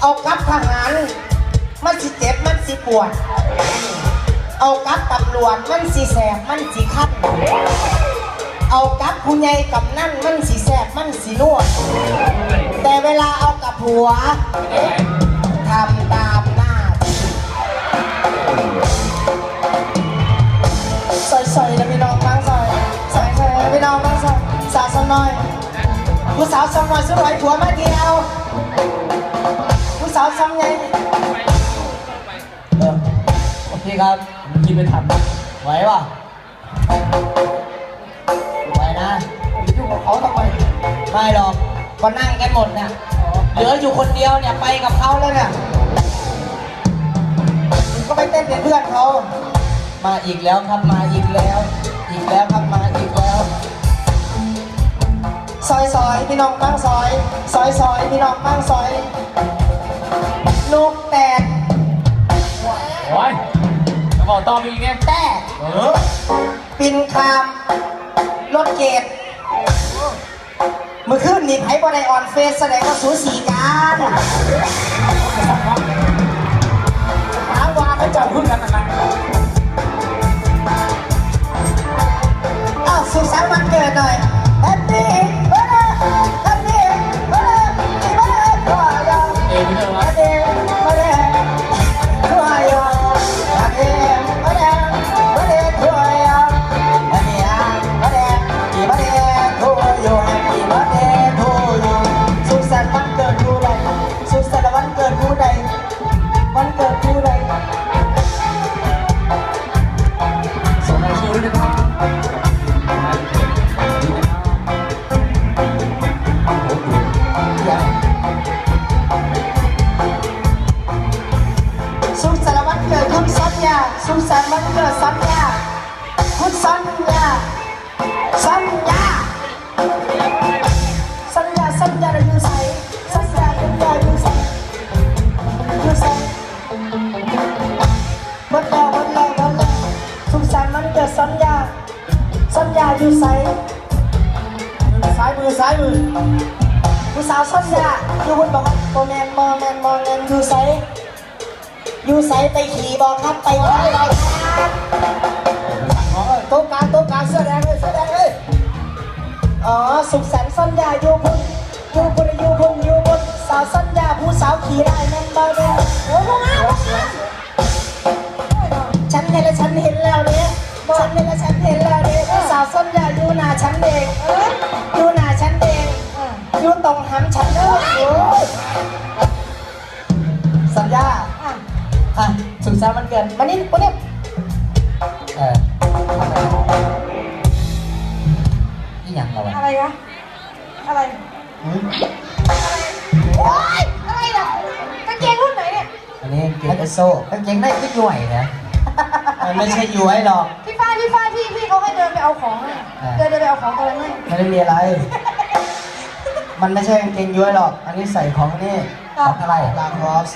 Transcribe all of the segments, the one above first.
เอากับทหาร มันสิเจ็บมันสิปวด เอากับตำรวจมันสิแสบมันสิคัดเอากับผู้ใหญ่กับนั่นมันสิแสบมันสินวด แต่เวลาเอากับผัวทำตามหน้าที่ซอยนะพี่น้องบางซอยซอยๆนะพี่น้องบางซอยสาวสาวน้อย ผู้สาวสาวน้อยสวยผัวมาเดียว สาวสาวไงเออโอเคครับผมกินไปทำไหวป่ะไหวนะอยู่กับเขาทำไมไม่หรอกก็นั่งกันหมดเนี่ยเหลืออยู่คนเดียวเนี่ยไปกับเขาแล้วเนี่ยมึงก็ไปเต้นเป็นเพื่อนเขามาอีกแล้วครับมาอีกแล้ว อีกแล้วครับมาอีกแล้วซอยซอยพี่น้องบ้างซอย ซอยซอยพี่น้องบ้างซอย ลูกแตกโอ้ยจะบอกต่อมีไงแต่เออปินคามรถเกตเมื่อคืนนี่ไผ่บอลไดออนเฟสแสดงว่าสูสีกันหาว่าเขาเจ้าพึ่งกันน สัญญาสุขสันต์วันเกิดสัญญาคุณสัญญาสัญญาสัญญาสัญญาเราอยู่ใส่สัญญาสัญญาอยู่ใส่อยู่ใส่หมดแล้วหมดแล้วหมดแล้วสุขสันต์วันเกิดสัญญาสัญญาอยู่ใส่ซ้ายมือซ้ายมือผู้สาวสัญญาอยู่บนบอกว่าโมแมนโมแมนโมแมนอยู่ใส่ อยู่ใส่ไปขี่บอกครับไปไว้เราครับโต๊ะกลางโต๊ะกลางเสื้อแดงเลยเสื้อแดงเลยอ๋อสุขสันต์สัญญาอยู่บนอยู่บนอยู่บนอยู่บนสาวสัญญาผู้สาวขี่ได้แม่นบ่แม่นโอ้โหฉันเห็นแล้วฉันเห็นแล้วเนี่ยฉันเห็นแล้วฉันเห็นแล้วเนี่ยผู้สาวสัญญาอยู่หน้าฉันเองอยู่หน้าฉันเองอยู่ตรงหำฉันเลยโอ้ สุขสันต์วันเกิดมานี่มานี่เออนี่ยังเราวะอะไรวะอะไรหืมโอ๊ยอะไรอะกางเกงรุ่นไหนเนี่ยอันนี้เกงเอสโซ่กางเกงในก็ย่วยนะมันไม่ใช่ย้วยหรอกพี่ฟ้าพี่ฟ้าพี่พี่เขาให้เดินไปเอาของอะอ่าเดินเดินไปเอาของอะไรไม่ไม่ได้มีอะไร มันไม่ใช่กางเกงย้วยหรอก อันนี้ใส่ของนี่ของอะไรลาคอส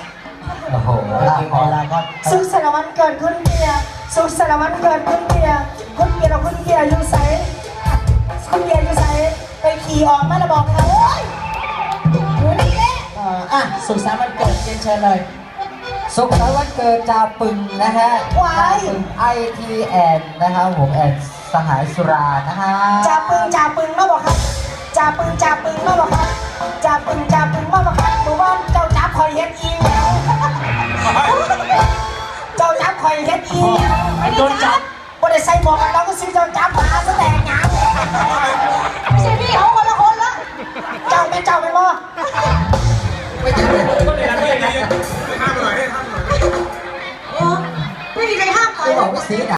โอ้โหลาคอสลาคอสสุขสันต์วันเกิดคุณเบียร์สุขสันต์วันเกิดคุณเบียร์คุณเบียร์เราคุณเบียร์อยู่ใสคุณเบียร์อยู่ใสไปขี่ออกมาแล้วบอกเขาโอ๊ยอยู่นี่แหละเอ่ออะสุขสันต์วันเกิดเรียนเชิญเลยสุขสันต์วันเกิดจ่าปึงนะฮะจ่าปึงไอทีแอนนะครับผมแอนสหายสุรานะฮะจ่าปึงจ่าปึงมาบอกครับจ่าปึงจ่าปึงมาบอกครับ โดนจับบ่ได้ใส่หมวกกันน็อกก็ซื้อโดนจับมาซะแต่งงานไม่ใช่พี่เขาคนละคนละเจ้าเป็นเจ้าเป็นบ่ไม่ใช่ไม่ไม่ใช่ห้ามหน่อยห้ามหน่อยไม่มีใครห้ามใครบอกว่าเสีด